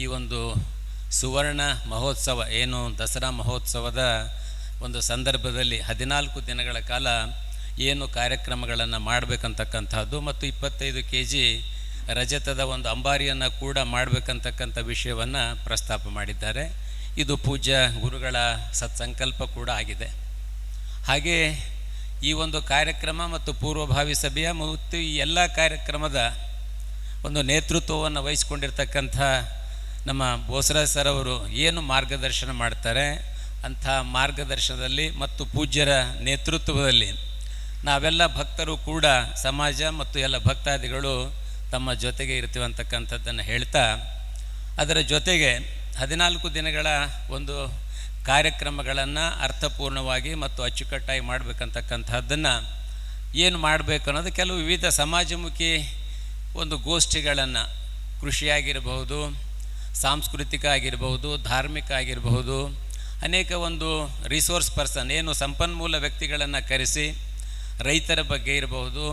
ಈ ಒಂದು ಸುವರ್ಣ ಮಹೋತ್ಸವ ಏನು ದಸರಾ ಮಹೋತ್ಸವದ ಒಂದು ಸಂದರ್ಭದಲ್ಲಿ ಹದಿನಾಲ್ಕು ದಿನಗಳ ಕಾಲ ಏನು ಕಾರ್ಯಕ್ರಮಗಳನ್ನು ಮಾಡಬೇಕಂತಕ್ಕಂಥದ್ದು ಮತ್ತು ಇಪ್ಪತ್ತೈದು ಕೆ ಜಿ ರಜತದ ಒಂದು ಅಂಬಾರಿಯನ್ನು ಕೂಡ ಮಾಡಬೇಕಂತಕ್ಕಂಥ ವಿಷಯವನ್ನು ಪ್ರಸ್ತಾಪ ಮಾಡಿದ್ದಾರೆ. ಇದು ಪೂಜ್ಯ ಗುರುಗಳ ಸತ್ಸಂಕಲ್ಪ ಕೂಡ ಆಗಿದೆ. ಹಾಗೆ ಈ ಒಂದು ಕಾರ್ಯಕ್ರಮ ಮತ್ತು ಪೂರ್ವಭಾವಿ ಸಭೆಯ ಮತ್ತು ಈ ಎಲ್ಲ ಕಾರ್ಯಕ್ರಮದ ಒಂದು ನೇತೃತ್ವವನ್ನು ವಹಿಸ್ಕೊಂಡಿರ್ತಕ್ಕಂಥ ನಮ್ಮ ಬೋಸರಾಜ್ ಸರ್ ಅವರು ಏನು ಮಾರ್ಗದರ್ಶನ ಮಾಡ್ತಾರೆ ಅಂಥ ಮಾರ್ಗದರ್ಶನದಲ್ಲಿ ಮತ್ತು ಪೂಜ್ಯರ ನೇತೃತ್ವದಲ್ಲಿ ನಾವೆಲ್ಲ ಭಕ್ತರು ಕೂಡ ಸಮಾಜ ಮತ್ತು ಎಲ್ಲ ಭಕ್ತಾದಿಗಳು ತಮ್ಮ ಜೊತೆಗೆ ಇರ್ತೀವಿ ಅಂತಕ್ಕಂಥದ್ದನ್ನು ಹೇಳ್ತಾ, ಅದರ ಜೊತೆಗೆ ಹದಿನಾಲ್ಕು ದಿನಗಳ ಒಂದು ಕಾರ್ಯಕ್ರಮಗಳನ್ನು ಅರ್ಥಪೂರ್ಣವಾಗಿ ಮತ್ತು ಅಚ್ಚುಕಟ್ಟಾಗಿ ಮಾಡಬೇಕಂತಕ್ಕಂಥದ್ದನ್ನು ಏನು ಮಾಡಬೇಕು ಅನ್ನೋದು ಕೆಲವು ವಿವಿಧ ಸಮಾಜಮುಖಿ ಒಂದು ಗೋಷ್ಠಿಗಳನ್ನು ಕೃಷಿಯಾಗಿರಬಹುದು ಸಾಂಸ್ಕೃತಿಕ ಆಗಿರಬಹುದು, ಧಾರ್ಮಿಕ ಆಗಿರಬಹುದು, ಅನೇಕ ಒಂದು ರಿಸೋರ್ಸ್ ಪರ್ಸನ್ ಏನು ಸಂಪನ್ಮೂಲ ವ್ಯಕ್ತಿಗಳನ್ನು ಕರೆಸಿ ರೈತರ ಬಗ್ಗೆ ಇರಬಹುದು,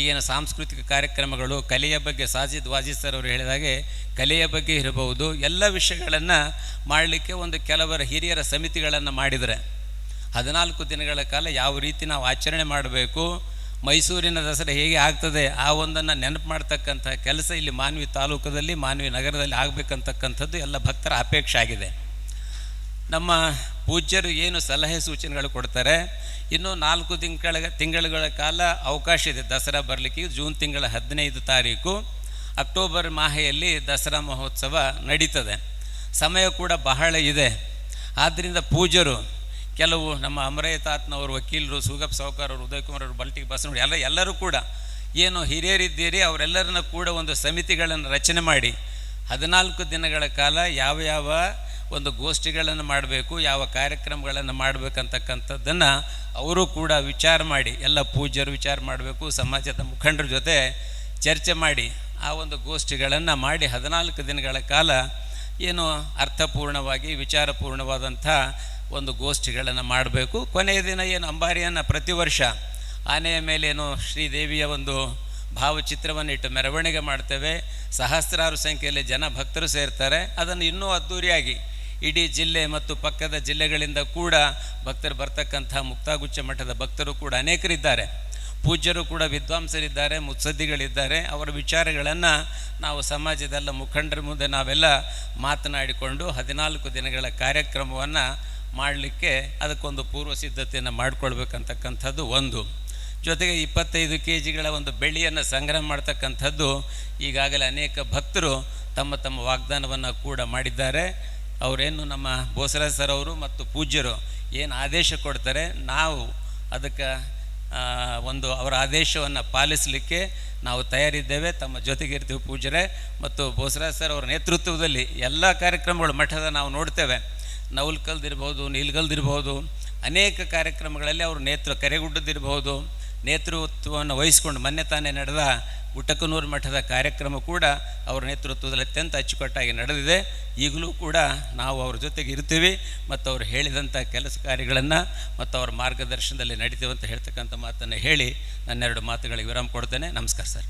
ಈಗಿನ ಸಾಂಸ್ಕೃತಿಕ ಕಾರ್ಯಕ್ರಮಗಳು, ಕಲೆಯ ಬಗ್ಗೆ ಸಾಜಿದ್ ವಾಜಿದ್ ಸರ್ ಅವರು ಹೇಳಿದಾಗೆ ಕಲೆಯ ಬಗ್ಗೆ ಇರಬಹುದು, ಎಲ್ಲ ವಿಷಯಗಳನ್ನು ಮಾಡಲಿಕ್ಕೆ ಒಂದು ಕೆಲವರ ಹಿರಿಯರ ಸಮಿತಿಗಳನ್ನು ಮಾಡಿದರೆ. ಹದಿನಾಲ್ಕು ದಿನಗಳ ಕಾಲ ಯಾವ ರೀತಿ ನಾವು ಆಚರಣೆ ಮಾಡಬೇಕು ಮೈಸೂರಿನ ದಸರಾ ಹೇಗೆ ಆಗ್ತದೆ ಆ ಒಂದನ್ನು ನೆನಪು ಮಾಡ್ತಕ್ಕಂಥ ಕೆಲಸ ಇಲ್ಲಿ ಮಾನ್ವಿ ತಾಲೂಕದಲ್ಲಿ ಮಾನ್ವಿ ನಗರದಲ್ಲಿ ಆಗಬೇಕಂತಕ್ಕಂಥದ್ದು ಎಲ್ಲ ಭಕ್ತರ ಅಪೇಕ್ಷೆ ಆಗಿದೆ. ನಮ್ಮ ಪೂಜ್ಯರು ಏನು ಸಲಹೆ ಸೂಚನೆಗಳು ಕೊಡ್ತಾರೆ? ಇನ್ನು ನಾಲ್ಕು ತಿಂಗಳ, ತಿಂಗಳುಗಳ ಕಾಲ ಅವಕಾಶ ಇದೆ ದಸರಾ ಬರಲಿಕ್ಕೆ, ಜೂನ್ ತಿಂಗಳ ಹದಿನೈದು ತಾರೀಕು, ಅಕ್ಟೋಬರ್ ಮಾಹೆಯಲ್ಲಿ ದಸರಾ ಮಹೋತ್ಸವ ನಡೀತದೆ. ಸಮಯ ಕೂಡ ಬಹಳ ಇದೆ. ಆದ್ದರಿಂದ ಪೂಜ್ಯರು ಕೆಲವು ನಮ್ಮ ಅಮರಯ್ಯ ತಾತ್ನವರು ವಕೀಲರು, ಸುಗಪ್ ಸಾವುಕಾರ್ ಅವರು ಉದಯ್ ಕುಮಾರ್ ಅವರು ಬಲ್ಟಿಗೆ ಬಸವಣ್ಣ ಎಲ್ಲ ಎಲ್ಲರೂ ಕೂಡ ಏನು ಹಿರಿಯರಿದ್ದೀರಿ, ಅವರೆಲ್ಲರನ್ನ ಕೂಡ ಒಂದು ಸಮಿತಿಗಳನ್ನು ರಚನೆ ಮಾಡಿ, ಹದಿನಾಲ್ಕು ದಿನಗಳ ಕಾಲ ಯಾವ ಯಾವ ಒಂದು ಗೋಷ್ಠಿಗಳನ್ನು ಮಾಡಬೇಕು, ಯಾವ ಕಾರ್ಯಕ್ರಮಗಳನ್ನು ಮಾಡಬೇಕಂತಕ್ಕಂಥದ್ದನ್ನು ಅವರು ಕೂಡ ವಿಚಾರ ಮಾಡಿ, ಎಲ್ಲ ಪೂಜ್ಯರು ವಿಚಾರ ಮಾಡಬೇಕು, ಸಮಾಜದ ಮುಖಂಡರ ಜೊತೆ ಚರ್ಚೆ ಮಾಡಿ, ಆ ಒಂದು ಗೋಷ್ಠಿಗಳನ್ನು ಮಾಡಿ ಹದಿನಾಲ್ಕು ದಿನಗಳ ಕಾಲ ಏನು ಅರ್ಥಪೂರ್ಣವಾಗಿ ವಿಚಾರಪೂರ್ಣವಾದಂಥ ಒಂದು ಗೋಷ್ಠಿಗಳನ್ನು ಮಾಡಬೇಕು. ಕೊನೆಯ ದಿನ ಏನು ಅಂಬಾರಿಯನ್ನು ಪ್ರತಿ ವರ್ಷ ಆನೆಯ ಮೇಲೇನು ಶ್ರೀದೇವಿಯ ಒಂದು ಭಾವಚಿತ್ರವನ್ನು ಇಟ್ಟು ಮೆರವಣಿಗೆ ಮಾಡ್ತೇವೆ. ಸಹಸ್ರಾರು ಸಂಖ್ಯೆಯಲ್ಲಿ ಜನ ಭಕ್ತರು ಸೇರ್ತಾರೆ. ಅದನ್ನು ಇನ್ನೂ ಅದ್ಧೂರಿಯಾಗಿ ಇಡೀ ಜಿಲ್ಲೆ ಮತ್ತು ಪಕ್ಕದ ಜಿಲ್ಲೆಗಳಿಂದ ಕೂಡ ಭಕ್ತರು ಬರ್ತಕ್ಕಂಥ ಮುಕ್ತಾಗುಚ್ಚ ಮಠದ ಭಕ್ತರು ಕೂಡ ಅನೇಕರಿದ್ದಾರೆ. ಪೂಜ್ಯರು ಕೂಡ ವಿದ್ವಾಂಸರಿದ್ದಾರೆ, ಮುತ್ಸದ್ದಿಗಳಿದ್ದಾರೆ. ಅವರ ವಿಚಾರಗಳನ್ನು ನಾವು ಸಮಾಜದೆಲ್ಲ ಮುಖಂಡರ ಮುಂದೆ ನಾವೆಲ್ಲ ಮಾತನಾಡಿಕೊಂಡು ಹದಿನಾಲ್ಕು ದಿನಗಳ ಕಾರ್ಯಕ್ರಮವನ್ನು ಮಾಡಲಿಕ್ಕೆ ಅದಕ್ಕೊಂದು ಪೂರ್ವ ಸಿದ್ಧತೆಯನ್ನು ಮಾಡಿಕೊಳ್ಬೇಕಂತಕ್ಕಂಥದ್ದು ಒಂದು. ಜೊತೆಗೆ ಇಪ್ಪತ್ತೈದು ಕೆ ಜಿಗಳ ಒಂದು ಬೆಳ್ಳಿಯನ್ನು ಸಂಗ್ರಹ ಮಾಡ್ತಕ್ಕಂಥದ್ದು, ಈಗಾಗಲೇ ಅನೇಕ ಭಕ್ತರು ತಮ್ಮ ತಮ್ಮ ವಾಗ್ದಾನವನ್ನು ಕೂಡ ಮಾಡಿದ್ದಾರೆ. ಅವರೇನು ನಮ್ಮ ಬೋಸರಾಜ್ ಸರ್ ಅವರು ಮತ್ತು ಪೂಜ್ಯರು ಏನು ಆದೇಶ ಕೊಡ್ತಾರೆ, ನಾವು ಅದಕ್ಕೆ ಒಂದು ಅವರ ಆದೇಶವನ್ನು ಪಾಲಿಸಲಿಕ್ಕೆ ನಾವು ತಯಾರಿದ್ದೇವೆ. ತಮ್ಮ ಜೊತೆಗೆ ಇರ್ತೀವಿ ಪೂಜ್ಯರೇ. ಮತ್ತು ಬೋಸರಾಜ್ ಸರ್ ಅವರ ನೇತೃತ್ವದಲ್ಲಿ ಎಲ್ಲ ಕಾರ್ಯಕ್ರಮಗಳು ಮಠದ ನಾವು ನೋಡ್ತೇವೆ. ನವಲ್ಕಲ್ದಿರ್ಬೋದು ನೀಲ್ಗಲ್ದಿರ್ಬೋದು ಅನೇಕ ಕಾರ್ಯಕ್ರಮಗಳಲ್ಲಿ ಅವರು ನೇತೃ ಕರೆಗುಡ್ಡದಿರ್ಬೋದು, ನೇತೃತ್ವವನ್ನು ವಹಿಸ್ಕೊಂಡು ಮೊನ್ನೆ ತಾನೇ ನಡೆದ ಗುಟ್ಟಕನೂರು ಮಠದ ಕಾರ್ಯಕ್ರಮ ಕೂಡ ಅವರ ನೇತೃತ್ವದಲ್ಲಿ ಅತ್ಯಂತ ಅಚ್ಚುಕಟ್ಟಾಗಿ ನಡೆದಿದೆ. ಈಗಲೂ ಕೂಡ ನಾವು ಅವ್ರ ಜೊತೆಗೆ ಇರ್ತೀವಿ ಮತ್ತು ಅವರು ಹೇಳಿದಂಥ ಕೆಲಸ ಕಾರ್ಯಗಳನ್ನು ಮತ್ತು ಅವರ ಮಾರ್ಗದರ್ಶನದಲ್ಲಿ ನಡೀತೀವಂತ ಹೇಳ್ತಕ್ಕಂಥ ಮಾತನ್ನು ಹೇಳಿ ನನ್ನೆರಡು ಮಾತುಗಳಿಗೆ ವಿರಾಮ ಕೊಡ್ತೇನೆ. ನಮಸ್ಕಾರ ಸರ್.